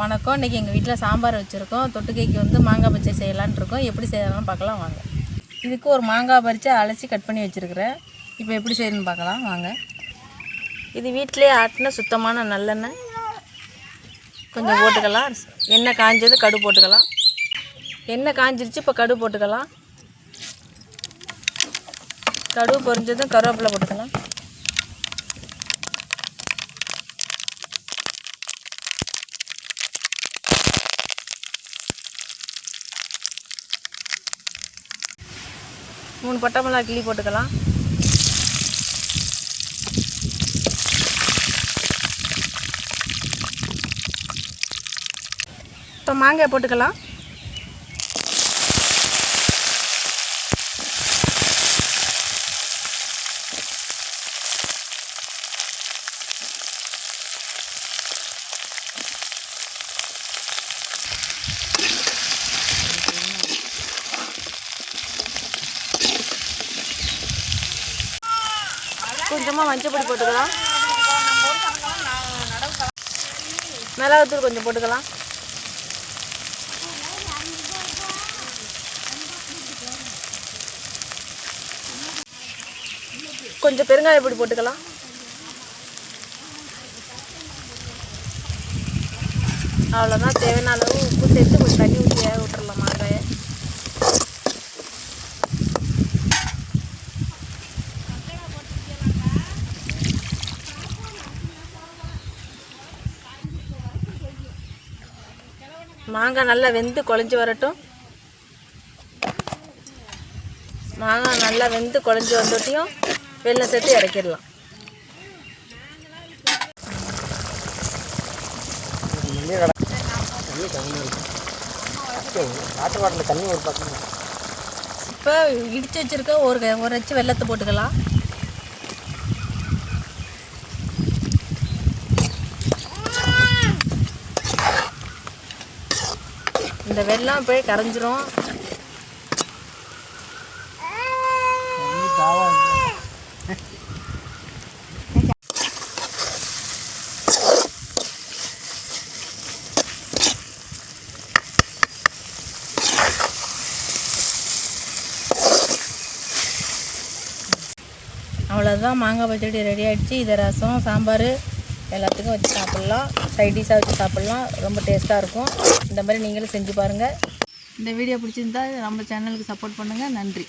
வணக்கம். இன்றைக்கி எங்கள் வீட்டில் சாம்பார் வச்சுருக்கோம். தொட்டுக்கைக்கு வந்து மாங்காய் பச்சை செய்யலான் இருக்கோம். எப்படி செய்யலாம்னு பார்க்கலாம் வாங்க. இதுக்கு ஒரு மாங்காய் பறித்து அலசி கட் பண்ணி வச்சுருக்கிறேன். இப்போ எப்படி செய்யணும்னு பார்க்கலாம் வாங்க. இது வீட்டிலே ஆட்டின சுத்தமான நல்லெண்ணெய். கொஞ்சம் போட்டுக்கலாம். எண்ணெய் காஞ்சது கடு போட்டுக்கலாம். எண்ணெய் காஞ்சிருச்சு இப்போ கடு போட்டுக்கலாம். கடுகு பொரிஞ்சதும் கருவேப்பிலை போட்டுக்கலாம். மூணு பட்டை மிளகா கிள்ளி போட்டுக்கலாம். இப்போ மாங்காய் போட்டுக்கலாம். கொஞ்சமாக மஞ்சப்பொடி போட்டுக்கலாம். மிளகாத்தூள் கொஞ்சம் போட்டுக்கலாம். கொஞ்சம் பெருங்காய பொடி போட்டுக்கலாம். அவ்வளோதான் தேவையான அளவு உப்பு சேர்த்து கொஞ்சம் தண்ணி ஊற்றி வேக விட்டுறலாம் மாங்காயை மாங்காய் நல்லா வெந்து குழஞ்சி வரட்டும். மாங்காய் நல்லா வெந்து குழஞ்சி வந்துட்டியும் வெள்ளம் சேர்த்து இறக்கிடலாம். இப்போ இடித்து வச்சுருக்க ஒரு ஒரு அச்சு வெள்ளத்தை போட்டுக்கலாம். இந்த வெள்ளம் போய் கரைஞ்சிரும். அவ்வளோதான் மாங்காய் பச்சடி ரெடி ஆகிடுச்சு இதை ரசம் சாம்பார் எல்லாத்துக்கும் வச்சு சாப்பிட்லாம். சைடிஷாக வச்சு சாப்பிட்லாம். ரொம்ப டேஸ்ட்டாக இருக்கும். இந்த மாதிரி நீங்களும் செஞ்சு பாருங்கள் இந்த வீடியோ பிடிச்சிருந்தா நம்ம சேனலுக்கு சப்போர்ட் பண்ணுங்கள் நன்றி.